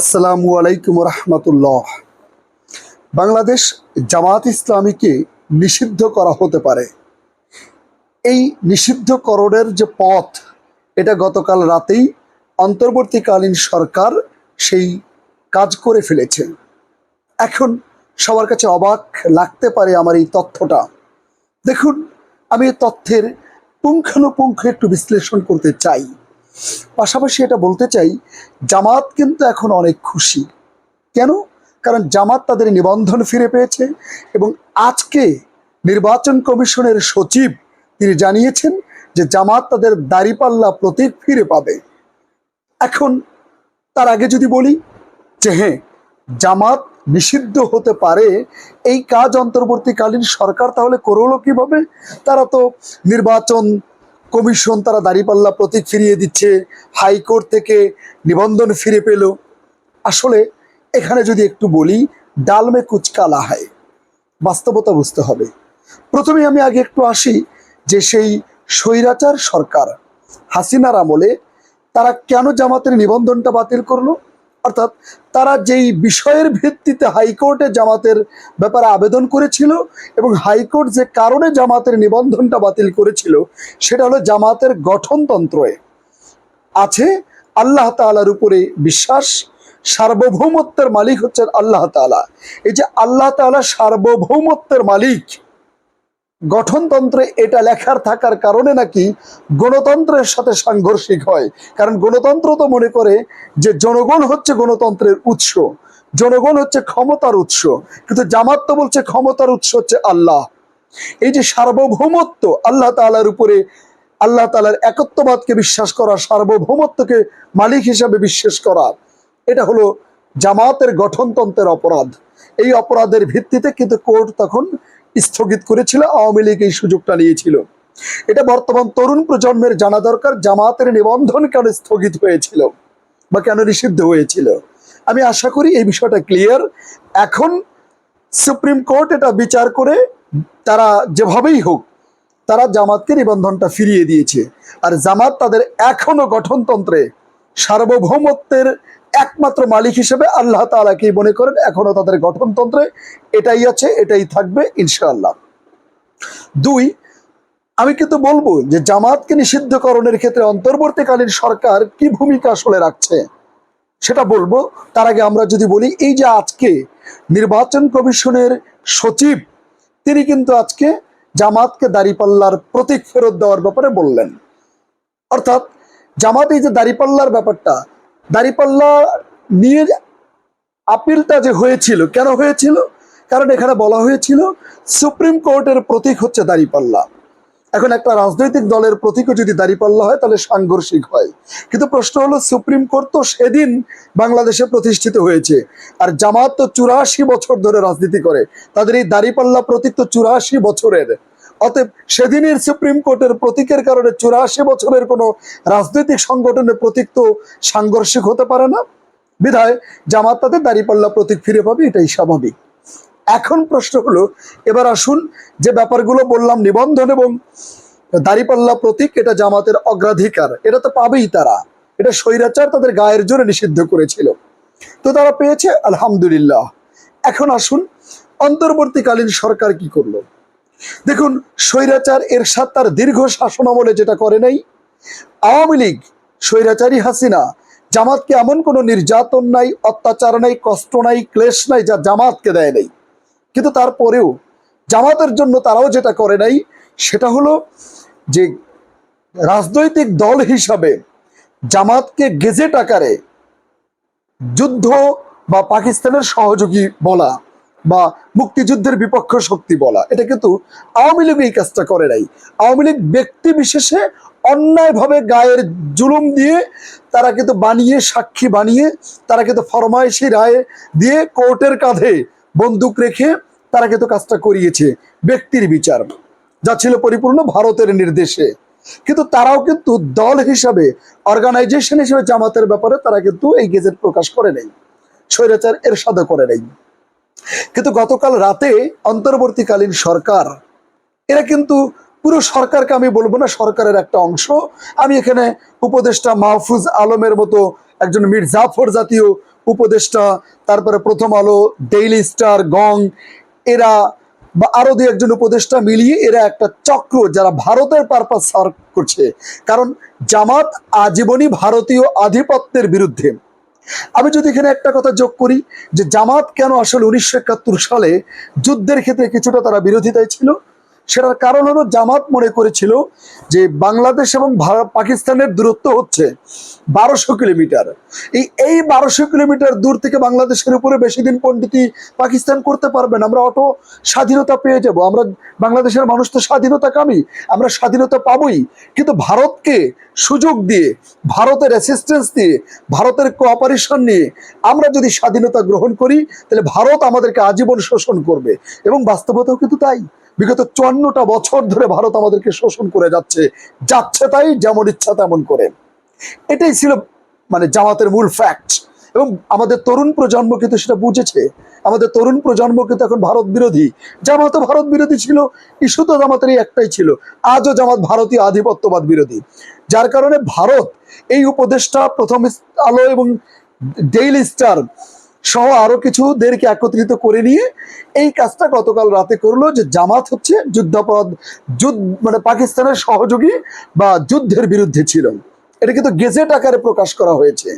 আসসালামু আলাইকুম রহমতুল্লাহ। বাংলাদেশ জামাত ইসলামীকে নিষিদ্ধ করা হতে পারে। এই নিষিদ্ধকরণের যে পথ, এটা গতকাল রাতেই অন্তর্বর্তীকালীন সরকার সেই কাজ করে ফেলেছে। এখন সবার কাছে অবাক লাগতে পারে আমার এই তথ্যটা। দেখুন, আমি এই তথ্যের পুঙ্খানুপুঙ্খ একটু বিশ্লেষণ করতে চাই। পাশাপাশি এটা বলতে চাই, জামাত কিন্তু এখন অনেক খুশি। কেন? কারণ জামাত তাদের নিবন্ধন ফিরে পেয়েছে এবং আজকে নির্বাচন কমিশনের সচিব তিনি জানিয়েছেন যে জামাত তাদের দাড়িপাল্লা প্রতীক ফিরে পাবে। এখন তার আগে যদি বলি যে হ্যাঁ জামাত নিষিদ্ধ হতে পারে, এই কাজ অন্তর্বর্তীকালীন সরকার তাহলে করল কীভাবে? তারা তো নির্বাচন কমিশন তারা দাঁড়িপাল্লা প্রতীক ফিরিয়ে দিচ্ছে, হাইকোর্ট থেকে নিবন্ধন ফিরে পেল। আসলে এখানে যদি একটু বলি, ডালমে কুচকা লাহায় বাস্তবতা বুঝতে হবে। প্রথমে আমি আগে একটু আসি যে সেই স্বৈরাচার সরকার হাসিনার আমলে তারা কেন জামাতের নিবন্ধনটা বাতিল করল? অর্থাৎ তারা যেই বিষয়ের ভিত্তিতে হাইকোর্টে জামাতের ব্যাপারে আবেদন করেছিল এবং হাইকোর্ট যে কারণে জামাতের নিবন্ধনটা বাতিল করেছিল, সেটা হলো জামাতের গঠনতন্ত্রে আছে আল্লাহ তাআলার উপরে বিশ্বাস, সার্বভৌমত্বের মালিক হচ্ছেন আল্লাহ তাআলা। এই যে আল্লাহ তাআলা সার্বভৌমত্বের মালিক গঠনতন্ত্রে এটা লেখার থাকার কারণে নাকি গণতন্ত্রের সাথে সাংঘর্ষিক হয়। কারণ গণতন্ত্র তো মনে করে যে জনগণ হচ্ছে গণতন্ত্রের উৎস, জনগণ হচ্ছে ক্ষমতার উৎস, কিন্তু জামাত তো বলছে ক্ষমতার উৎস হচ্ছে আল্লাহ। এই যে সার্বভৌমত্ব, আল্লাহ তাআলার উপরে, আল্লাহ তালার একত্ববাদকে বিশ্বাস করা, সার্বভৌমত্বকে মালিক হিসাবে বিশ্বাস করা, এটা হলো জামাতের গঠনতন্ত্রের অপরাধ। এই অপরাধের ভিত্তিতে কিন্তু কোর্ট তখন স্থগিত করেছিল, আওয়ামী লীগ এই সুযোগটা নিয়েছিল। এটা বর্তমান তরুণ প্রজন্মের জানা দরকার, জামাতের নিবন্ধন কেন স্থগিত হয়েছিল বা কেন নিষিদ্ধ হয়েছিল। আমি আশা করি এই বিষয়টা ক্লিয়ার এখন সুপ্রিম কোর্ট এটা বিচার করে তারা যেভাবেই হোক, তারা জামাতকে নিবন্ধনটা ফিরিয়ে দিয়েছে। আর জামাত তাদের এখনও গঠনতন্ত্রে সার্বভৌমত্বের একমাত্র মালিক হিসেবে আল্লাহ তাআলাকেই মনে করেন, এখনও তাদের গঠনতন্ত্রে এটাই আছে, এটাই থাকবে ইনশাআল্লাহ। দুই, আমি কিন্তু বলব যে জামাতকে নিষিদ্ধকরণের ক্ষেত্রে অন্তর্বর্তীকালীন সরকার কি ভূমিকা আসলে রাখছে সেটা বলব। তার আগে আমরা যদি বলি, এই যে আজকে নির্বাচন কমিশনের সচিব, তিনি কিন্তু আজকে জামাতকে দাঁড়িপাল্লার প্রতীক ফেরত দেওয়ার ব্যাপারে বললেন। অর্থাৎ জামাত এই যে দাঁড়িপাল্লার ব্যাপারটা দাড়িপাল্লা নিয়ে আপিলটা যে হয়েছিল, কেন হয়েছিল? কারণ এখানে বলা হয়েছিল, সুপ্রিম কোর্টের প্রতীক হচ্ছে দাড়িপাল্লা। এখন একটা রাজনৈতিক দলের প্রতীকও যদি দাড়িপাল্লা হয়, তাহলে সাংঘর্ষিক হয়। কিন্তু প্রশ্ন হলো, সুপ্রিম কোর্ট তো সেদিন বাংলাদেশে প্রতিষ্ঠিত হয়েছে। আর জামাত তো চুরাশি বছর ধরে রাজনীতি করে। তাদের এই দাঁড়িপাল্লা প্রতীক তো চুরাশি বছরের। অতএব সেদিনের সুপ্রিম কোর্টের প্রতীকের কারণে চুরাশি বছরের কোনো রাজনৈতিক সংগঠনের প্রতীক তো সাংঘর্ষিক হতে পারে না। বিধায় জামাত তাদের দাঁড়িপাল্লা প্রতীক ফিরে পাবে, এটাই স্বাভাবিক। এখন প্রশ্ন হলো, এবার আসুন যে ব্যাপারগুলো বললাম, নিবন্ধন এবং দাড়িপাল্লা প্রতীক, এটা জামাতের অগ্রাধিকার, এটা তো পাবেই তারা। এটা স্বৈরাচার তাদের গায়ের জোরে নিষিদ্ধ করেছিল। তো তারা পেয়েছে, আলহামদুলিল্লাহ। এখন আসুন, অন্তর্বর্তীকালীন সরকার কি করল? দেখুন, স্বৈরাচার এরশাদ তার দীর্ঘ শাসন আমলে যেটা করে নাই। আওয়ামী লীগ, স্বৈরাচারী হাসিনা, জামাতকে এমন কোনো নির্যাতন নাই, অত্যাচার নাই, কষ্ট নাই, ক্লেশ নাই, যা জামাতকে দেয় নাই। কিন্তু তারপরেও জামাতের জন্য তারাও যেটা করে নাই, সেটা হলো যে রাজনৈতিক দল হিসাবে জামাতকে গেজেট আকারে যুদ্ধ বা পাকিস্তানের সহযোগী বলা। বা মুক্তিযুদ্ধের বিপক্ষ শক্তি বলা। এটা কিন্তু আওয়ামী লীগ এই কাজটা করে নাই। আওয়ামী লীগ ব্যক্তি বিশেষে অন্যায়ভাবে গায়ের জুলুম দিয়ে তারা কিন্তু বানিয়ে, সাক্ষী বানিয়ে, তারা কিন্তু ফরমাইশি রায় দিয়ে কোর্টের কাঁধে বন্দুক রেখে তারা কিন্তু কাজটা করিয়েছে ব্যক্তির বিচার। যা ছিল পরিপূর্ণ ভারতের নির্দেশে। কিন্তু তারাও কিন্তু দল হিসাবে অর্গানাইজেশন হিসেবে জামাতের ব্যাপারে তারা কিন্তু এই গেজেট প্রকাশ করে নেই। স্বৈরাচার এর সাথে করে নেই। কিন্তু গতকাল রাতে অন্তর্বর্তীকালীন সরকার, এরা কিন্তু পুরো সরকারকে আমি বলব না, সরকারের একটা অংশ। আমি এখানে উপদেষ্টা মাহফুজ আলমের মতো একজন মীর জাফর জাতীয় উপদেষ্টা, তারপরে প্রথম আলো, ডেইলি স্টার, গং, এরা বা আরও দু একজন উপদেষ্টা মিলিয়ে এরা একটা চক্র যারা ভারতের পারপাস সার্ভ করছে। কারণ জামাত আজীবনই ভারতীয় আধিপত্যের বিরুদ্ধে। আমি যদি এখানে একটা কথা যোগ করি যে জামাত কেন আসলে উনিশশো একাত্তর সালে যুদ্ধের ক্ষেত্রে কিছুটা তারা বিরোধিতায় ছিল? সেটার কারণ হলো জামাত মনে করেছিল যে বাংলাদেশ এবং পাকিস্তানের দূরত্ব হচ্ছে বারোশো কিলোমিটার। এই এই বারোশো কিলোমিটার দূর থেকে বাংলাদেশের উপরে বেশি দিন পণ্ডিতি পাকিস্তান করতে পারবে না। আমরা অটো স্বাধীনতা পেয়ে যাব। আমরা বাংলাদেশের মানুষ তো স্বাধীনতা কামি আমরা স্বাধীনতা পাবই। কিন্তু ভারতকে সুযোগ দিয়ে, ভারতের অ্যাসিস্ট্যান্স দিয়ে, ভারতের কোঅপারেশন নিয়ে আমরা যদি স্বাধীনতা গ্রহণ করি, তাহলে ভারত আমাদেরকে আজীবন শোষণ করবে। এবং বাস্তবতাও কিন্তু তাই। বিগত চুয়ান্নটা বছর ধরে ভারত আমাদেরকে শোষণ করে যাচ্ছে। যাচ্ছে তাই, যেমন ইচ্ছা তেমন করে। এটাই ছিল মানে জামাতের মূল ফ্যাক্ট এবং আমাদের তরুণ প্রজন্ম কিন্তু সেটা বুঝেছে। আমাদের তরুণ প্রজন্ম কিন্তু এখন ভারত বিরোধী। জামাতও ভারত বিরোধী ছিল, ইস্যু তো জামাতের এই একটাই ছিল। আজও জামাত ভারতীয় আধিপত্যবাদ বিরোধী। যার কারণে ভারত এই উপদেশটা প্রথম আলো এবং ডেইলি স্টার সহ আরও কিছুদেরকে একত্রিত করে নিয়ে এই কাজটা গতকাল রাতে করল যে জামাত হচ্ছে যুদ্ধাপদ যুদ্ধ মানে পাকিস্তানের সহযোগী বা যুদ্ধের বিরুদ্ধে ছিল। এটা কিন্তু গেজেট আকারে প্রকাশ করা হয়েছে।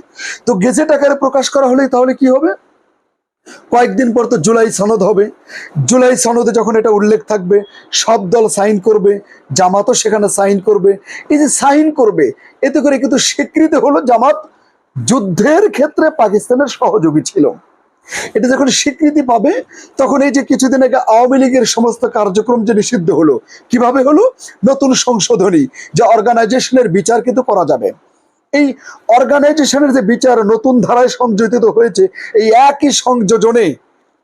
তো গেজেট আকারে প্রকাশ করা হলে তাহলে কি হবে? কয়েকদিন পর তো জুলাই সনদ হবে। জুলাই সনদে যখন এটা উল্লেখ থাকবে, সব দল সাইন করবে, জামাতও সেখানে সাইন করবে। এই যে সাইন করবে, এতে করে কিন্তু স্বীকৃতি হলো জামাত যুদ্ধের ক্ষেত্রে পাকিস্তানের সহযোগী ছিল। এটা যখন স্বীকৃতি পাবে, তখন এই যে কিছুদিন আগে আওয়ামী লীগের সমস্ত কার্যক্রম যে নিষিদ্ধ হলো, কীভাবে হলো? নতুন সংশোধনী, যে অর্গানাইজেশনের বিচার কিন্তু করা যাবে। এই অর্গানাইজেশনের যে বিচার নতুন ধারায় সংযোজিত হয়েছে, এই একই সংযোজনে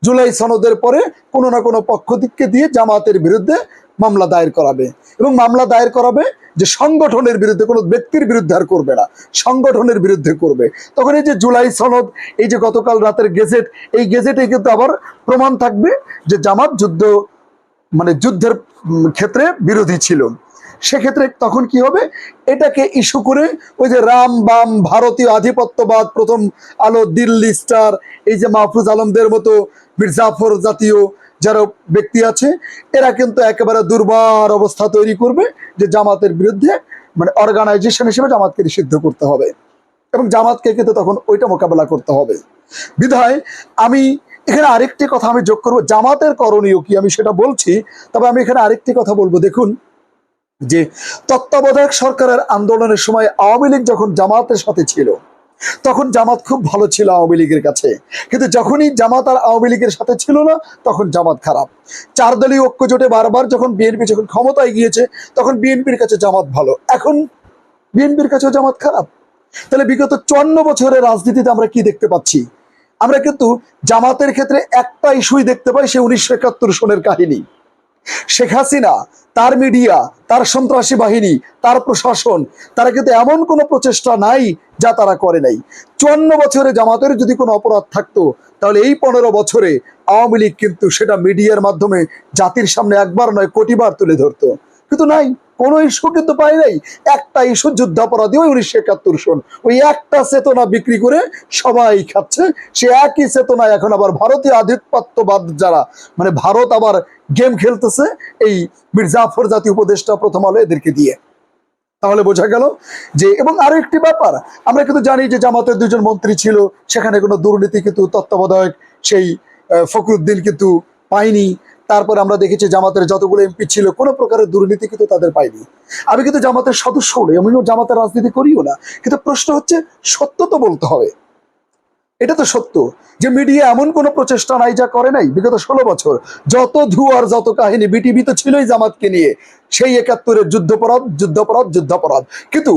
জুলাই সনদের পরে কোনো না কোনো পক্ষ দিককে দিয়ে জামাতের বিরুদ্ধে মামলা দায়ের করাবে এবং মামলা দায়ের করাবে যে সংগঠনের বিরুদ্ধে, কোনো ব্যক্তির বিরুদ্ধে আর করবে না, সংগঠনের বিরুদ্ধে করবে। তখন এই যে জুলাই সনদ, এই যে গতকাল রাতের গেজেট, এই গেজেটে কিন্তু আবার প্রমাণ থাকবে যে জামাত যুদ্ধ মানে যুদ্ধের ক্ষেত্রে বিরোধী ছিল। সেক্ষেত্রে তখন কি হবে? এটাকে ইস্যু করে ওই যে রাম বাম ভারতীয় আধিপত্যবাদ, প্রথম আলো দিল্লি স্টার, এই যে মাহফুজ আলমদের মতো মির্জাফর জাতীয় যারা ব্যক্তি আছে, এরা কিন্তু একেবারে দুর্বার অবস্থা তৈরি করবে যে জামাতের বিরুদ্ধে মানে অর্গানাইজেশন হিসেবে জামাতকে নিষিদ্ধ করতে হবে। এবং জামাতকে কিন্তু তখন ওইটা মোকাবেলা করতে হবে। বিধায়, আমি এখানে আরেকটি কথা আমি যোগ করব, জামাতের করণীয় কি আমি সেটা বলছি, তবে আমি এখানে আরেকটি কথা বলব। দেখুন, যে তত্ত্বাবধায়ক সরকারের আন্দোলনের সময় আওয়ামী লীগ যখন জামাতের সাথে ছিল তখন জামাত খুব ভালো ছিল আওয়ামী লীগের কাছে। কিন্তু যখনই জামাত আর আওয়ামী লীগের সাথে ছিল না, তখন জামাত খারাপ। চার দলীয় ঐক্য জোটে বারবার যখন বিএনপি যখন ক্ষমতায় গিয়েছে, তখন বিএনপির কাছে জামাত ভালো। এখন বিএনপির কাছেও জামাত খারাপ। তাহলে বিগত চুয়ান্ন বছরের রাজনীতিতে আমরা কি দেখতে পাচ্ছি? আমরা কিন্তু জামাতের ক্ষেত্রে একটা ইস্যুই দেখতে পাই, সে উনিশশো একাত্তর সনের কাহিনী। শেখ হাসিনা, তার মিডিয়া, তার সন্ত্রাসী বাহিনী, তার প্রশাসন, তারা কিন্তু এমন কোনো প্রচেষ্টা নাই যা তারা করে নাই। চুয়ান্ন বছরে জামাতের যদি কোনো অপরাধ থাকতো, তাহলে এই পনেরো বছরে আওয়ামী লীগ কিন্তু সেটা মিডিয়ার মাধ্যমে জাতির সামনে একবার নয়, কোটিবার তুলে ধরতো। কিন্তু নাই। কোনো ইস্যু কিন্তু পাই নাই। একটা ইস্যু যুদ্ধাপরাধী ওই উনিশশো একাত্তর সন। ওই একটা চেতনা বিক্রি করে সবাই খাচ্ছে। সে একই চেতনায় এখন আবার ভারতীয় আধিপত্যবাদ যারা মানে ভারত আবার গেম খেলতেছে, এই মির্জাফর জাতীয় উপদেষ্টা প্রথম আলো এদেরকে দিয়ে। তাহলে বোঝা গেল যে, এবং আরও একটি ব্যাপার, আমরা কিন্তু জানি যে জামাতের দুজন মন্ত্রী ছিল, সেখানে কোনো দুর্নীতি কিন্তু তত্ত্বাবধায়ক সেই ফখরুদ্দিন কিন্তু পায়নি। তারপরে আমরা দেখেছি জামাতের যতগুলো এমপি ছিল, কোনো প্রকারের দুর্নীতি কিন্তু তাদের পাইনি আমি কিন্তু জামাতের সদস্য নই আমিও জামাতের রাজনীতি করিও না, কিন্তু প্রশ্ন হচ্ছে, সত্য তো বলতে হবে। এটা তো সত্য যে মিডিয়া এমন কোনো প্রচেষ্টা নাই যা করে নাই বিগত ষোলো বছর। যত ধুয়ার যত কাহিনী, বিটিভি তো ছিলই জামাতকে নিয়ে। সেই একাত্তরের যুদ্ধপরাধ, যুদ্ধাপরাধ যুদ্ধাপরাধ। কিন্তু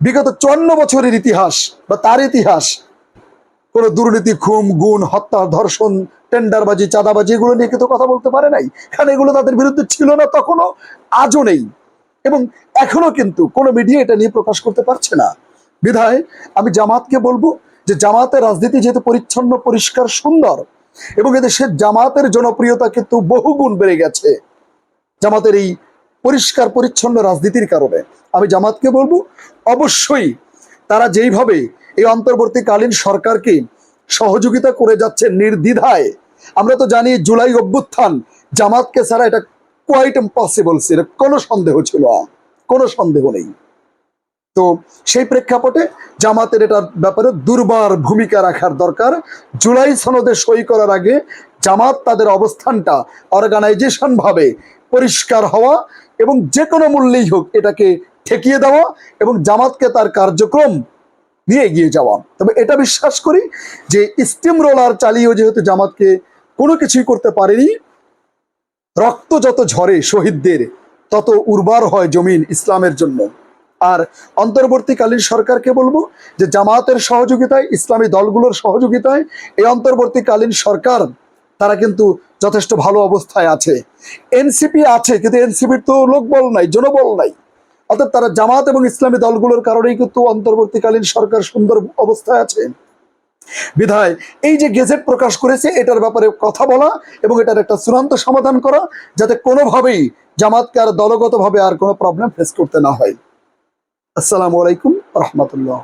বিগত চুয়ান্ন বছরের ইতিহাস বা তার ইতিহাস, কোনো দুর্নীতি খুম গুণ, হত্যা, ধর্ষণ টেন্ডারবাজি, চাঁদাবাজি, এগুলো নিয়ে কিন্তু কথা বলতে পারে নাই। কারণ এগুলো তাদের বিরুদ্ধে ছিল না, তখনও আজও নেই। এবং এখনও কিন্তু কোনো মিডিয়া এটা নিয়ে প্রকাশ করতে পারছে না। বিধায় আমি জামাতকে বলব যে জামাতের রাজনীতি যেহেতু পরিচ্ছন্ন, পরিষ্কার, সুন্দর, এবং এদেশের জামাতের জনপ্রিয়তা কিন্তু বহুগুণ বেড়ে গেছে জামাতের এই পরিষ্কার, পরিচ্ছন্ন রাজনীতির কারণে। আমি জামাতকে বলব, অবশ্যই তারা যেইভাবে এই অন্তর্বর্তীকালীন সরকারকে সহযোগিতা করে যাচ্ছে নির্দ্বিধায়। আমরা তো জানি জুলাই অভ্যুত্থান জামাতকে ছাড়া এটা কোয়াইট ইম্পসিবল ছিল। কোনো সন্দেহ ছিল কোনো সন্দেহ নেই। তো সেই প্রেক্ষাপটে জামাতের এটার ব্যাপারে দুর্বার ভূমিকা রাখার দরকার। জুলাই সনদে সই করার আগে জামাত তাদের অবস্থানটা অর্গানাইজেশন ভাবে পরিষ্কার হওয়া এবং যে কোনো মূল্যেই হোক এটাকে ঠেকিয়ে দেওয়া এবং জামাতকে তার কার্যক্রম নিয়ে এগিয়ে যাওয়া। তবে এটা বিশ্বাস করি যে স্টিম রোলার চালিয়েও যেহেতু জামাতকে কোনো কিছুই করতে পারেনি, রক্ত যত ঝরে শহীদদের, তত উর্বর হয় জমিন ইসলামের জন্য। আর অন্তর্বর্তীকালীন সরকারকে বলব যে জামাতের সহযোগিতায়, ইসলামী দলগুলোর সহযোগিতায় এই অন্তর্বর্তীকালীন সরকার, তারা কিন্তু যথেষ্ট ভালো অবস্থায় আছে। এনসিপি আছে, কিন্তু এনসিপির তো লোকবল নাই, জনবল নাই। অর্থাৎ তারা জামাত এবং ইসলামী দলগুলোর কারণেই কিন্তু অন্তর্বর্তীকালীন সরকার সুন্দর অবস্থায় আছে। বিধায় এই যে গেজেট প্রকাশ করেছে, এটার ব্যাপারে কথা বলা এবং এটার একটা চূড়ান্ত সমাধান করা যাতে কোনোভাবেই জামাতকে আর দলগতভাবে আর কোনো প্রবলেম ফেস করতে না হয়। আসসালামু আলাইকুম রহমতুল্লাহ।